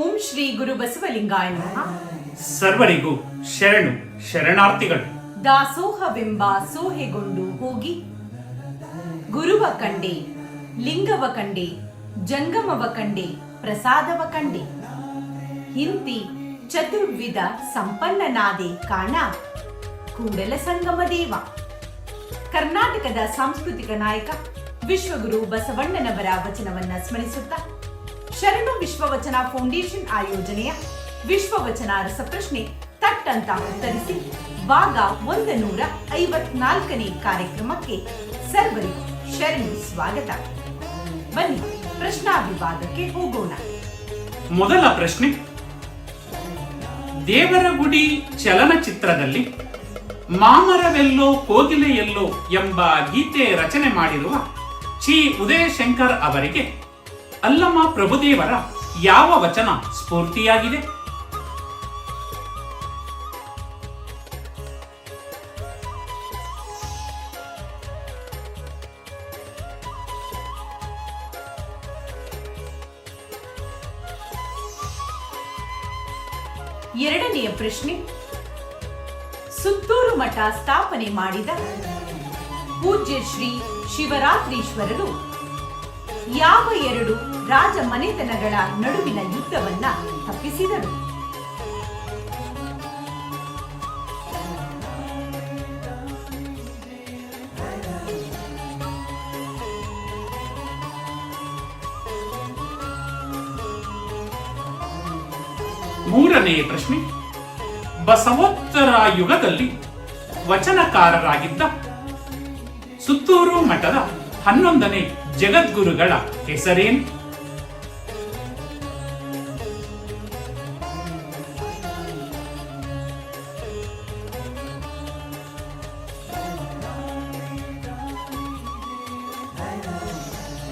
ಓಂ ಶ್ರೀ ಗುರು ಬಸವಲಿಂಗಾಯ ನಮಃ. ಸರ್ವರಿಗೂ ಶರಣು ಶರಣಾರ್ಥಿಗಳು. ದಾಸೋಹವೆಂಬ ಸೋಹೆಗೊಂಡು ಹೋಗಿ. ಗುರುವ ಕಂಡೆ ಲಿಂಗವ ಕಂಡೆ ಜಂಗಮವ ಕಂಡೆ ಪ್ರಸಾದವ ಕಂಡೆ. ಹಿಂತಿ ಚತುರ್ವಿಧ ಸಂಪನ್ನನಾದೆ ಕಾಣ ಕೂಡಲ ಸಂಗಮ ದೇವ. ಕರ್ನಾಟಕದ ಸಾಂಸ್ಕೃತಿಕ ನಾಯಕ ವಿಶ್ವಗುರು ಬಸವಣ್ಣನವರ ವಚನವನ್ನ ಸ್ಮರಿಸುತ್ತಾ ಶರಣು ವಿಶ್ವವಚನ ಫೌಂಡೇಶನ್ ಆಯೋಜನೆಯ ವಿಶ್ವವಚನ ರಸಪ್ರಶ್ನೆ ತಟ್ಟಂತ ಉತ್ತರಿಸಿ, ಭಾಗ ಒಂದು ನೂರ ಐವತ್ನಾಲ್ಕನೇ ಕಾರ್ಯಕ್ರಮಕ್ಕೆ ಸರ್ವರಿಗೂ ಶರಣು ಸ್ವಾಗತ. ಬನ್ನಿ, ಪ್ರಶ್ನಾ ವಿಭಾಗಕ್ಕೆ ಹೋಗೋಣ. ಮೊದಲ ಪ್ರಶ್ನೆ ದೇವರ ಗುಡಿ ಚಲನಚಿತ್ರದಲ್ಲಿ ಮಾಮರವೆಲ್ಲೋ ಕೋಗಿಲೆಯೆಲ್ಲೋ ಎಂಬ ಗೀತೆ ರಚನೆ ಮಾಡಿರುವ ಚಿ ಉದಯಶಂಕರ್ ಅವರಿಗೆ ಅಲ್ಲಮ ಪ್ರಭುದೇವರ ಯಾವ ವಚನ ಸ್ಫೂರ್ತಿಯಾಗಿದೆ? ಎರಡನೆಯ ಪ್ರಶ್ನೆ. ಸುತ್ತೂರು ಮಠ ಸ್ಥಾಪನೆ ಮಾಡಿದ ಪೂಜ್ಯ ಶ್ರೀ ಶಿವರಾತ್ರೀಶ್ವರರು ಯಾವ ಎರಡು ರಾಜ ಮನೆತನಗಳ ನಡುವಿನ ಯುದ್ಧವನ್ನ ತಪ್ಪಿಸಿದರು? ಮೂರನೆಯ ಪ್ರಶ್ನೆ, ಬಸವೋತ್ತರ ಯುಗದಲ್ಲಿ ವಚನಕಾರರಾಗಿದ್ದ ಸುತ್ತೂರು ಮಠದ ಹನ್ನೊಂದನೇ ಜಗದ್ಗುರುಗಳ ಹೆಸರೇನ್?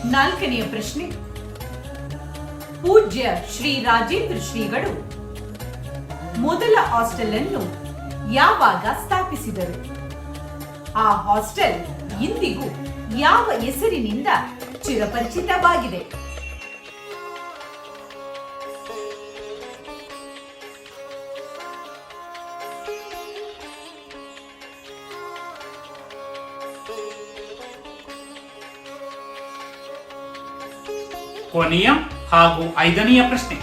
ನಾಲ್ಕನೆಯ ಪ್ರಶ್ನೆ. ಪೂಜ್ಯ ಶ್ರೀ ರಾಜೇಂದ್ರ ಶ್ರೀಗಳು ಮೊದಲ ಹಾಸ್ಟೆಲ್ ಅನ್ನು ಯಾವಾಗ ಸ್ಥಾಪಿಸಿದರು? ಆ ಹಾಸ್ಟೆಲ್ ಇಂದಿಗೂ ಯಾವ ಹೆಸರಿನಿಂದ ಚಿರಪರಿಚಿತವಾಗಿದೆ? ಕೊನೆಯ ಹಾಗೂ ಐದನೆಯ ಪ್ರಶ್ನೆ.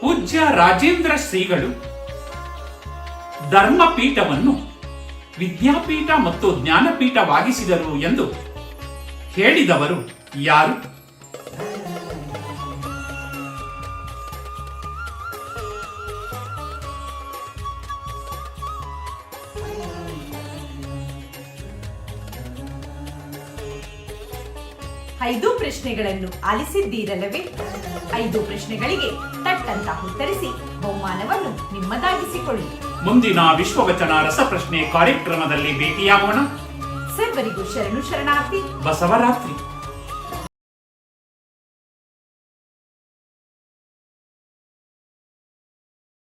ಪೂಜ್ಯ ರಾಜೇಂದ್ರ ಶ್ರೀಗಳು ಧರ್ಮಪೀಠವನ್ನು ವಿದ್ಯಾಪೀಠ ಮತ್ತು ಜ್ಞಾನಪೀಠವಾಗಿಸಿದರು ಎಂದು ಹೇಳಿದವರು ಯಾರು? ಐದು ಪ್ರಶ್ನೆಗಳನ್ನು ಆಲಿಸಿದ್ದೀರಲ್ಲವೇ? ಐದು ಪ್ರಶ್ನೆಗಳಿಗೆ ತಟ್ಟಂತ ಉತ್ತರಿಸಿ ಬಹುಮಾನವನ್ನು ನಿಮ್ಮದಾಗಿಸಿಕೊಳ್ಳಿ. ಮುಂದಿನ ವಿಶ್ವವಚನ ರಸಪ್ರಶ್ನೆ ಕಾರ್ಯಕ್ರಮದಲ್ಲಿ ಭೇಟಿಯಾಗೋಣ. ಸರ್ವರಿಗೂ ಶರಣು ಶರಣಾರ್ಥಿ. ಬಸವರಾತ್ರಿ.